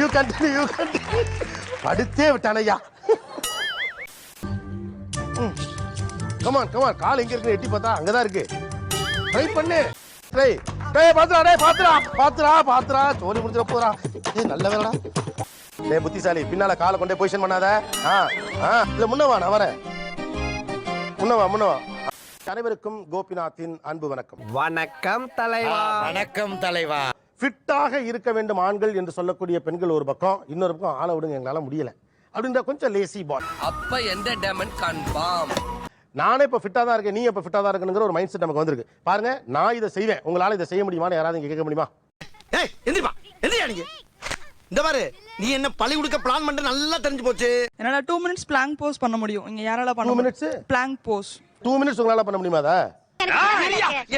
You continue you continue படுத்தே விட்டானையா come on come on கால் எங்க இருக்கு? எட்டி பார்த்தா அங்கதான் இருக்கு. ட்ரை பண்ணு. ட்ரை டேய் பாத்துடா டேய் பாத்துடா பாத்துடா பாத்துடா சோலி முடிஞ்சிட போறா ஏய் நல்ல வேலைடா. டேய் புத்திசாலி பின்னால காலை கொண்டே பொசிஷன் பண்ணாத. ஆ ஆ. இல்ல முன்ன வா நான் வரேன். முன்ன வா முன்ன வா. அனைவருக்கும் கோபிநாத்தின் அன்பு வணக்கம். வணக்கம் தலைவா. வணக்கம் தலைவா. ஃபிட்டாக இருக்க வேண்டும் ஆண்கள் என்று சொல்லக்கூடிய பெண்கள் ஒரு பக்கம் இன்னொரு பக்கம் ஆளை விடுங்க எங்களால முடியல. அப்படின்ற கொஞ்சம் லேசி பாய் அப்ப எந்த டேமன் கன்ஃபார்ம் நானே இப்போ ஃபிட்டாக தான் இருக்கேன் நீ இப்போ ஃபிட்டாக தான் இருக்கணுங்கிற ஒரு மைண்ட் செட் நமக்கு வந்திருக்கு. பாருங்க நான் இதை செய்வேன். உங்களால இதை செய்ய முடியுமான்னு யாராவது கேட்க முடியுமா? ஏய் எந்திரிப்பா. எந்திரியா நீங்க? இந்த பாரு நீ என்ன பழி கொடுக்க பிளான் பண்ண நல்லா தெரிஞ்சு போச்சு. என்னால டூ மினிட்ஸ் பிளாங்க் போஸ் பண்ண முடியும். இங்க யாரால பண்ண Two minutes? Plank pose two minutes உங்களால பண்ண முடியுமா அதை?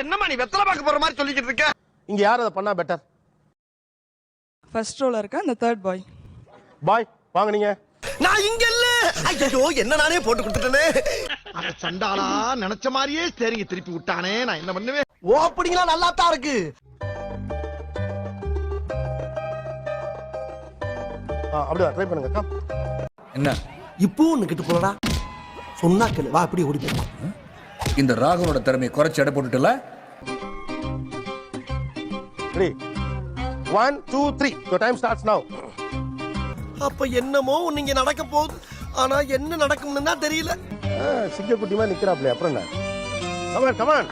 என்னம்மா நீ வெத்தலை பார்க்க போற மாதிரி சொல்லிக்கிட்டு இருக்க? இங்க யார் அதை பண்ணா பெட்டர் ஃபர்ஸ்ட் ரோல இருக்க அந்த தேர்ட் பாய் பாய் வாங்க நீங்க. நான் இங்க இல்ல. ஐயோ என்ன நானே போட்டு கொடுத்துட்டேனே. அட சண்டாளா நினைச்ச மாதிரியே சரிங்க திருப்பி விட்டானே. நான் என்ன பண்ணுவேன்? ஓப்பனிங்லாம் நல்லா தான் இருக்கு. ஆ, அப்படியா? ட்ரை பண்ணுங்க come. என்ன? இப்போ ஒண்ணு கிட்டு போலடா. சொன்னா கேளு வா அப்படி ஓடி போலாம். இந்த ராகவனோட திறமையை குறைச்சு எடை போட்டுட்டல? One two three your time starts now. அப்ப என்னமோ இங்க நடக்க போகுது. ஆனா என்ன நடக்கும்னு தான் தெரியல. ஆ, சிங்க குட்டி மாதிரி நிக்கிறாப்ல. அப்புறம் என்ன? கமான் கமான்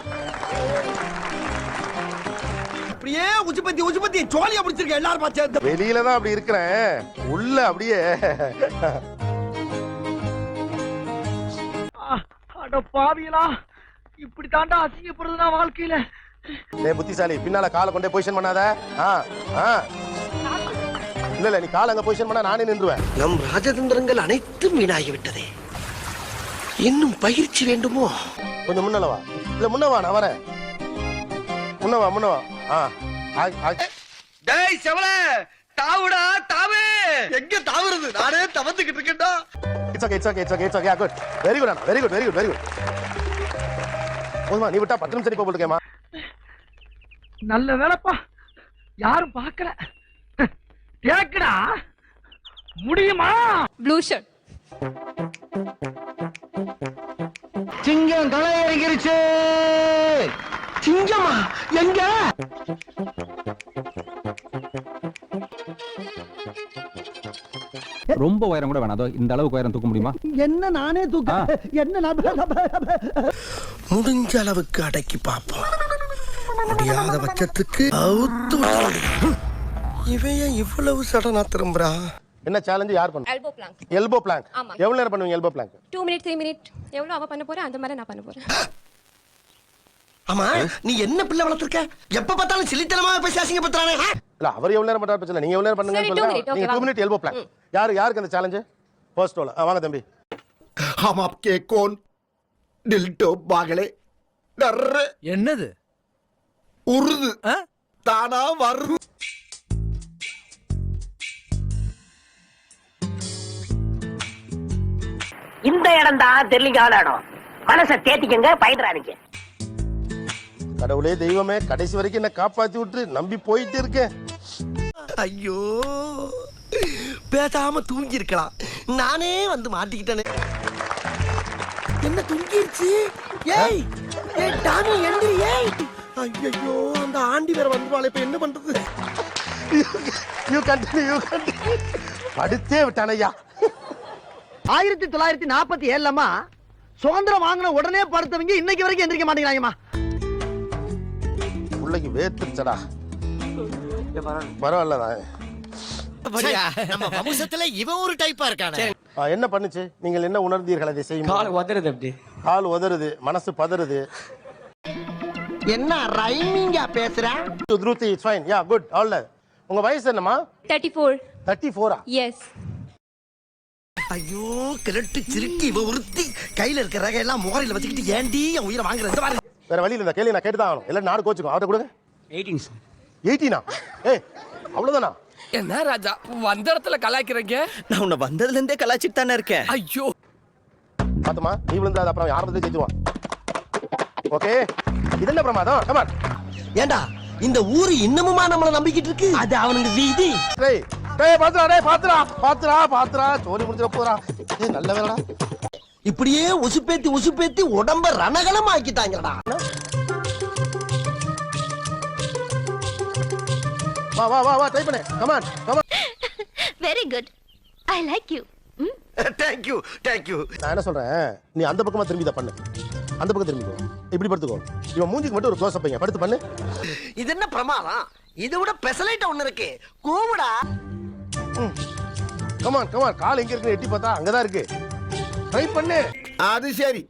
அப்படியே உச்சுப்பத்தி உச்சுப்பத்தி சோழியா பிடிச்சிருக்க எல்லாரும் பார்த்து வெளியில தான் அப்படி இருக்கிறேன். உள்ள அப்படியே. அட பாவியலா இப்படி தாண்டா அசிங்கப்படுறதுனா வாழ்க்கையில. டேய் புத்திசாலி பின்னால காலை கொண்டே பொசிஷன் பண்ணாத. ஆ ஆ. இல்ல இல்ல நீ காலை அங்க பொசிஷன் பண்ணா நானே நின்றுவேன். நம் ராஜதந்திரங்கள் அனைத்தும் வீணாகி விட்டதே இன்னும் பயிற்சி வேண்டுமோ? கொஞ்சம் முன்னால வா. இல்ல முன்ன வா நான் வரேன். முன்ன வா முன்ன வா. ஆ டேய் செவல! தாவுடா தாவு! எங்க தாவுறது? நானே தவந்துகிட்டு இருக்கேன்டா. It's okay it's okay it's okay it's okay good very good Anna. Very good very good very good போதுமா நீ விட்டா பத்து நிமிஷம் இப்போ போட்டுக்கேமா நல்ல வேலைப்பா. யாரும் பார்க்கல. கேக்குடா. முடியுமா? ப்ளூ ஷர்ட் சிங்கம் களை இறங்கிருச்சு சிங்கமா எங்க? ரொம்ப உயரம் கூட வேணாம். அதோ இந்த அளவுக்கு உயரம் தூக்க முடியுமா? என்ன நானே தூக்க என்ன முடிஞ்ச அளவுக்கு அடக்கி பார்ப்போம். முடியாத பட்சத்துக்கு அவுத்து இவையே இவ்வளவு சடனா திரும்புறா? என்ன சேலஞ்சு யார் பண்ணுவா எல்போ பிளாங்க் எல்போ பிளாங்க் எவ்வளவு நேரம் பண்ணுவீங்க elbow plank two minute three minute எவ்வளவு அவ பண்ண போறேன் அந்த மாதிரி நான் பண்ண போறேன். ஆமா நீ என்ன பிள்ளை வளர்த்திருக்க? எப்ப பார்த்தாலும் சிலித்தனமா பேசி அசிங்கப்படுத்துறானே இல்ல அவர் எவ்வளவு நேரம் பண்றாரு பிரச்சனை நீங்க எவ்வளவு நேரம் பண்ணுங்கன்னு சொல்லுங்க நீங்க 2 மினிட் எல்போ பிளாங்க் யார் யாருக்கு அந்த சேலஞ்சு ஃபர்ஸ்ட் ரோல் வாங்க தம்பி. ஆமா ஆப் கே கோன். டில்டோ பாகலே என்னது? உருது. தானா வருது இந்த இடம் தான் தெரியலிங்கான இடம். மனசை தேத்திக்கங்க பயந்துறாதீங்க. கடவுளே தெய்வமே கடைசி வரைக்கும் என்ன காப்பாத்தி விட்டு நம்பி போயிட்டு இருக்கேன். ஐயோ பேசாம தூங்கி இருக்கலாம் நானே வந்து மாட்டிக்கிட்டேனே. என்ன தூங்கிருச்சு? ஏய் ஏய் டானி எழுந்திரி ஏய். ஐயோ அந்த ஆண்டி வேற வந்துருவாளே இப்ப என்ன பண்றது? யூ கண்டினியூ யூ கண்டினியூ படுத்தே விட்டானையா ஆயிரத்தி தொள்ளாயிரத்தி நாற்பத்தி ஏழுலமா சுதந்திரம் வாங்கின உடனே படுத்தவங்க இன்னைக்கு வரைக்கும் எந்திரிக்க மாட்டேங்கிறாங்கம்மா. பிள்ளைக்கு வேத்துச்சடா பரவாயில்ல. நான் நம்ம வம்சத்துல இவன் ஒரு டைப்பா இருக்கானே. என்ன பண்ணுச்சு? நீங்கள் என்ன உணர்ந்தீர்கள் அதை செய்யும்? கால் உதறது அப்படி. கால் உதறுது மனசு பதறுது. என்ன ரைமிங்கா பேசுற? துருத்தி it's fine yeah good all உங்க வயசு என்னம்மா? தேர்ட்டி ஃபோர் தேர்ட்டி ஃபோரா எஸ் ஐயோ கிழட்டு சிறுக்கி இவ ஒருத்தி. கையில இருக்கிற ரகை எல்லாம் முகரையில வச்சுக்கிட்டு ஏண்டி என் உயிரை வாங்குற இந்த பாரு. வேற வழியில் இந்த கேள்வி நான் கேட்டு தான் ஆகணும். இல்லை நாடு கோச்சுக்கும். அவர்கிட்ட கொடுங்க. எயிட்டீன் எயிட்டீனா ஏய் அவ்வளோதானா என்ன ராஜா வந்த இடத்துல கலாய்க்கிறீங்க? நான் உன்னை வந்ததுல இருந்தே கலாச்சிட்டு தானே இருக்கேன். ஐயோ. பார்த்துமா நீ விழுந்தா அப்புறம் யார் வந்து ஜெயிச்சுவான் ஓகே இது என்ன பிரமாதம் கமான் ஏண்டா இந்த ஊரு இன்னமுமா நம்மள நம்பிக்கிட்டு இருக்கு? அது அவனுக்கு வீதி. டேய் டேய் பாத்துடா டேய் பாத்துடா பாத்துடா பாத்துடா சோழி முடிஞ்சிட போறா ஏய் நல்ல வேலைடா இப்படியே உசுப்பேத்தி உசுப்பேத்தி உடம்ப ரணகலம் ஆக்கிட்டாங்கடா வா வா வா வா ட்ரை பண்ணு. Come on come on very good I like you thank you thank you நான் என்ன சொல்றேன்? நீ அந்த பக்கமா திரும்பி இதை பண்ணு. அந்த பக்கம் திரும்பிக்கோ. இப்படி படுத்துக்கோ. இவன் மூஞ்சிக்கு மட்டும் ஒரு க்ளோஸ் பையன் படுத்து பண்ணு. இது என்ன பிரமாதம்? இதை விட பெசலைட் ஒண்ணு இருக்கு. கூவுடா. கமான் கமான் கால் எங்க இருக்குன்னு எட்டி பார்த்தா அங்கதான் இருக்கு. ட்ரை பண்ணு. அது சரி.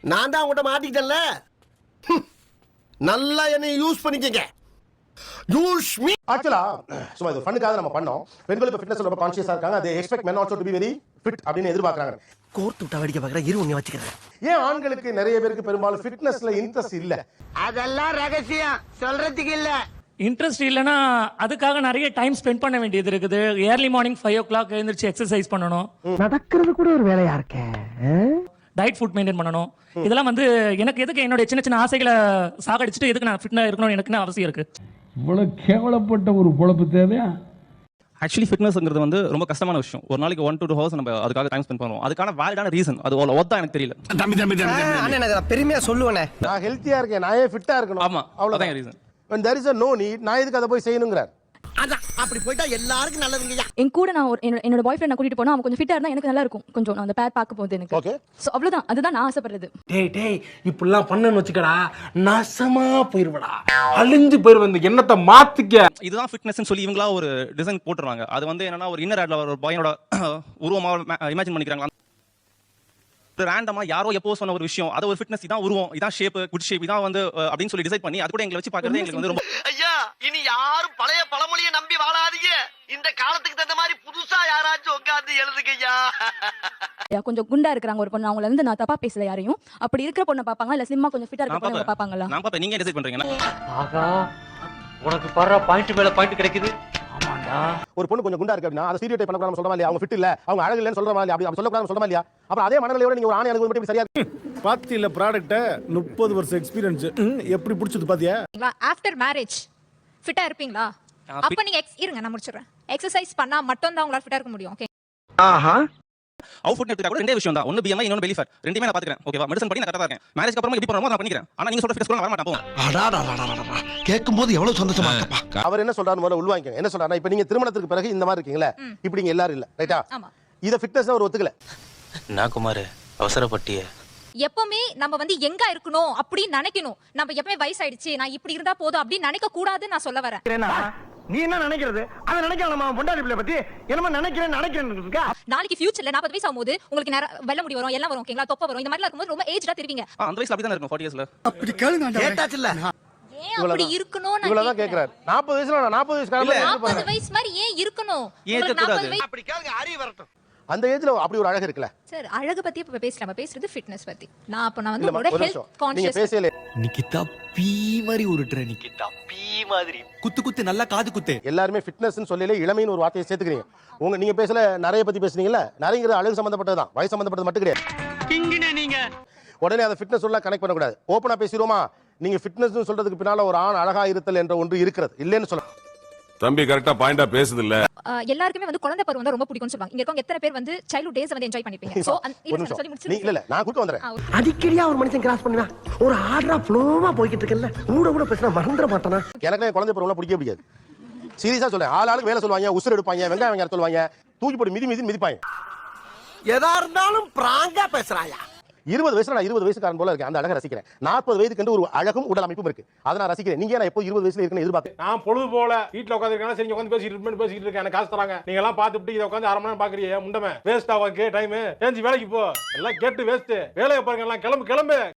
நான் தான் உங்கள்கிட்ட மாட்டிக்கிட்டேன்ல. நல்லா என்னை யூஸ் பண்ணிக்கங்க. யூஸ் மீ ஆக்சுவலா சும்மா இது ஃபன்னுக்காக நம்ம பண்ணோம். பெண்கள் இப்ப ஃபிட்னஸ் ரொம்ப கான்ஷியஸா இருக்காங்க. அது expect men also to be very fit அப்படின்னு எதிர்பார்க்கறாங்க. கோர்த்து விட்டா வேடிக்கை பார்க்குறேன் இரு உன்னை வச்சுக்கிறேன். ஏன் ஆண்களுக்கு நிறைய பேருக்கு பெரும்பாலும் ஃபிட்னஸ்ல இன்ட்ரெஸ்ட் இல்ல? அதெல்லாம் ரகசியம். சொல்றதுக்கு இல்ல. இன்ட்ரெஸ்ட் இல்லைன்னா அதுக்காக நிறைய டைம் ஸ்பெண்ட் பண்ண வேண்டியது இருக்குது. Early morning five o'clock எழுந்திரிச்சு எக்ஸசைஸ் பண்ணணும். நடக்கிறது கூட ஒரு வேலையா இருக்க? டயட் ஃபுட் மெயின்டைன் பண்ணணும். இதெல்லாம் வந்து எனக்கு எதுக்கு என்னுடைய சின்ன சின்ன ஆசைகளை சாகடிச்சுட்டு எதுக்கு நான் ஃபிட்னா இருக்கணும்னு எனக்கு அவசியம் இருக்கு? இவ்வளவு கேவலப்பட்ட ஒரு பொழப்பு தேவையா? ஆக்சுவலி ஃபிட்னஸ்ங்கிறது வந்து ரொம்ப கஷ்டமான விஷயம். ஒரு நாளைக்கு ஒன் டு டூ ஹவர்ஸ் நம்ம அதுக்காக டைம் ஸ்பெண்ட் பண்ணுவோம். அதுக்கான வேலிடான ரீசன் அது அவ்வளோ ஒத்தா எனக்கு தெரியல. தம்பி தம்பி தம்பி பெருமையா சொல்லுவேனே நான் ஹெல்த்தியா இருக்கேன். நான் ஏன் ஃபிட்டா இருக்கணும்? ஆமா, அவ்வளவுதான். reason. when there is a no need நான் எதுக்கு அதை போய் செய்யணுங்கிறார்? அதான் அப்படி போயிட்டா எல்லாருக்கும் நல்லதுங்கய்யா. என் கூட நான் ஒரு என்னோட என்னோட பாய் ஃப்ரெண்ட் கூட்டிட்டு போனா அவன் கொஞ்சம் ஃபிட்டா இருந்தா எனக்கு நல்லா இருக்கும். கொஞ்சம் அந்த பேர் பார்க்க போகுது எனக்கு. சோ அவ்வளவுதான். அதுதான் நான் ஆசைப்படுறது. டேய் டேய் இப்படிலாம் பண்ணன்னு வச்சுக்கடா நாசமா போயிருவடா. அழிஞ்சு போயிருவ இந்த எண்ணத்தை மாத்திக்க. இதுதான் ஃபிட்னஸ்னு சொல்லி இவங்களா ஒரு டிசைன் போட்டுருவாங்க. அது வந்து என்னன்னா ஒரு இன்னர் ஆட்ல ஒரு பையனோட உருவமாக இமேஜின் பண்ணிக்கிறாங்க. ரேண்டமா யாரோ எப்போ சொன்ன ஒரு விஷயம் அது ஒரு ஃபிட்னஸ் இதான் உருவம் இதான் ஷேப் குட் ஷேப் இதான் வந்து அப்படின்னு சொல்லி டிசைட் பண்ணி அது கூட எங்களை வச்சு பார்க்கறது எங்களுக்கு வந்து ரொம்ப ஐயா இனி யாரும் பழைய பழமொழியை நம்பி வாழாதீங்க. இந்த காலத்துக்கு தகுந்த மாதிரி புதுசா யாராச்சும் உட்கார்ந்து எழுதுங்கய்யா கொஞ்சம் குண்டா இருக்கிறாங்க ஒரு பொண்ணு. அவங்கள இருந்து நான் தப்பா பேசல யாரையும். அப்படி இருக்கிற பொண்ணை பாப்பாங்க இல்ல சிம்மா கொஞ்சம் ஃபிட்டா இருக்க பொண்ணு பாப்பாங்களா நான் பார்ப்பேன். நீங்க டிசைட் பண்றீங்கன்னா ஆகா உனக்கு படுற பாயிண்ட் மேல பாயிண்ட் கிடைக்குது. ஒரு பொண்ணு கொஞ்சம் குண்டா இருக்கு அப்படின்னா அதை சீரியோ டைப் பண்ணக்கூடாது சொல்றமா இல்லையா? அவங்க ஃபிட் இல்ல. அவங்க அழகு இல்லைன்னு சொல்றமா இல்லையா? அப்படி சொல்லக்கூடாது சொல்றமா இல்லையா? அப்புறம் அதே மனநிலையோட நீங்க ஒரு ஆணை அழகு மட்டும் சரியா பாத்தியில ப்ராடக்ட்ட முப்பது வருஷம் எக்ஸ்பீரியன்ஸ் எப்படி பிடிச்சது பாத்தியா? ஆஃப்டர் மேரேஜ் ஃபிட்டா இருப்பீங்களா? அப்ப நீங்க இருங்க நான் முடிச்சிடுறேன். எக்ஸசைஸ் பண்ணா மட்டும் தான் உங்களால ஃபிட்டா இருக்க முடியும் ஓகே ஆஹா. அவுட் ஃபுட் எடுத்துட்டா கூட ரெண்டே விஷயம் தான். ஒன்னு பிஎம்ஐ இன்னொன்னு பெலிஃபர் ரெண்டுமே நான் பாத்துக்கிறேன் ஓகேவா மெடிசன் படி நான் கரெக்டா இருக்கேன். மேரேஜ் அப்புறமா எப்படி பண்ணணுமோ நான் பண்ணிக்கிறேன். ஆனா நீங்க சொல்ற ஃபிட்னஸ் கூட வர மாட்டேன் போவோம் கேட்கும் போது எவ்வளவு சந்தோஷமா இருக்கப்பா. அவர் என்ன சொல்றாரு முதல்ல உள்வாங்கிக்கங்க. என்ன சொல்றாருன்னா இப்ப நீங்க திருமணத்துக்கு பிறகு இந்த மாதிரி இருக்கீங்களா இப்படி நீங்க எல்லாரும் இல்ல ரைட்டா ஆமா. இத ஃபிட்னஸ் அவர் ஒத்துக்கல. நான் குமார் அவசரப்பட்டிய. எப்பவுமே நம்ம வந்து எங்க இருக்கணும் அப்படின்னு நினைக்கணும். நம்ம எப்பவுமே வயசாயிடுச்சு. நான் இப்படி இருந்தா போதும் அப்படின்னு நினைக்க கூடாதுன்னு நான் சொல்ல வரேன். நீ என்ன நினைக்கிறது? அதை நினைக்கலாம் நம்ம பொண்டாடி பிள்ளை பத்தி. என்னமா நினைக்கிறேன் நினைக்கிறேன் இருக்கா நாளைக்கு ஃபியூச்சர்ல நாற்பது வயசு ஆகும்போது உங்களுக்கு நேர வெள்ள முடி வரும் எல்லாம் வரும் ஓகேங்களா தொப்பை வரும். இந்த மாதிரி இருக்கும்போது ரொம்ப ஏஜ்டா தெரிவிங்க. அந்த வயசுல அப்படி தான் இருக்கும் ஃபார்ட்டி இயர்ஸ்ல அப்படி கேளுங்க கேட்டாச்சுல்ல? ஏன் அப்படி இருக்கணும் நான் இவ்வளவுதான். கேக்குறாரு. நாற்பது வயசுல நான் நாற்பது வயசு நாற்பது வயசு மாதிரி ஏன் இருக்கணும்? அப்படி கேளுங்க அறிவு வரட்டும். அந்த ஏஜ்ல அப்படி ஒரு அழகு இருக்குல்ல? சார் அழகு பத்தி இப்ப பேசல நம்ம பேசுறது ஃபிட்னஸ் பத்தி. நான் அப்ப நான் வந்து உங்களோட ஹெல்த் கான்ஷியஸ் பேசல நிக்கிதா பீ மாதிரி உருட்டுற நிக்கிதா பீ மாதிரி. குத்து குத்து நல்லா காது குத்து. எல்லாருமே ஃபிட்னஸ் சொல்லல இளமைன்னு ஒரு வார்த்தையை சேர்த்துக்கிறீங்க. உங்க நீங்க பேசல நிறைய பத்தி பேசுனீங்கல்ல? நிறையங்கிறது அழகு சம்பந்தப்பட்டது தான். வயசு சம்பந்தப்பட்டது மட்டும் கிடையாது. நீங்க. உடனே அதை ஃபிட்னஸ் சொல்ல கனெக்ட் பண்ணக்கூடாது. ஓப்பனா பேசிடுவோமா? நீங்க ஃபிட்னஸ் சொல்றதுக்கு பின்னால ஒரு ஆண் அழகா இருத்தல் என்ற ஒன்று இருக்கிறது. இல்லைன்னு சொல்ல தம்பி கரெக்டா பாயிண்டா பேசுது இல்ல எல்லாருக்குமே வந்து குழந்தை பருவம் தான் ரொம்ப பிடிக்கும்னு சொல்லுவாங்க. இங்க இருக்கவங்க எத்தனை பேர் வந்து சைல்ட்ஹுட் டேஸ் வந்து என்ஜாய் பண்ணிருப்பீங்க சோ ஒரு நிமிஷம். நீ இல்ல இல்ல நான் கூட்டு வந்துறேன். அடிக்கடியா ஒரு மனுஷன் கிராஸ் பண்ணுவேன். ஒரு ஆர்டரா ஃப்ளோவா போய்கிட்டு இருக்கல கூட கூட பேசினா மறந்துட மாட்டானா? எனக்கு என் குழந்தை பருவம்லாம் பிடிக்கவே பிடிக்காது. சீரியஸா சொல்றேன் ஆள் ஆளுக்கு வேலை சொல்லுவாங்க உசுர் எடுப்பாங்க வெங்காயம் வெங்காயம் சொல்லுவாங்க. தூக்கி போட்டு மிதி மிதி மிதிப்பாங்க. எதா இருந்தாலும் பிராங்கா பேசுறாயா? இருபது வயசுல நான் இருபது வயசுக்காரன் போல இருக்கேன். அந்த அழகை ரசிக்கிறேன். நாற்பது வயதுக்கு ஒரு அழகும் உடல் அமைப்பும் இருக்கு. அதை நான் ரசிக்கிறேன். நீங்க நான் எப்போ இருபது வயசுல இருக்குன்னு எதிர்பார்க்க நான் பொழுது போல வீட்டுல உட்காந்துருக்கேன் சரி உட்காந்து பேசி ட்ரீட்மெண்ட் பேசிட்டு இருக்கேன். எனக்கு காசு தராங்க. நீங்க எல்லாம் பார்த்துட்டு இதை உட்காந்து அரை மணி நேரம் பாக்குறீங்க முண்டமே? வேஸ்ட் ஆகும் டைம் ஏஞ்சி வேலைக்கு போ. எல்லாம் கேட்டு வேஸ்ட் வேலையை பாருங்க எல்லாம் கிளம்பு கிளம்பு.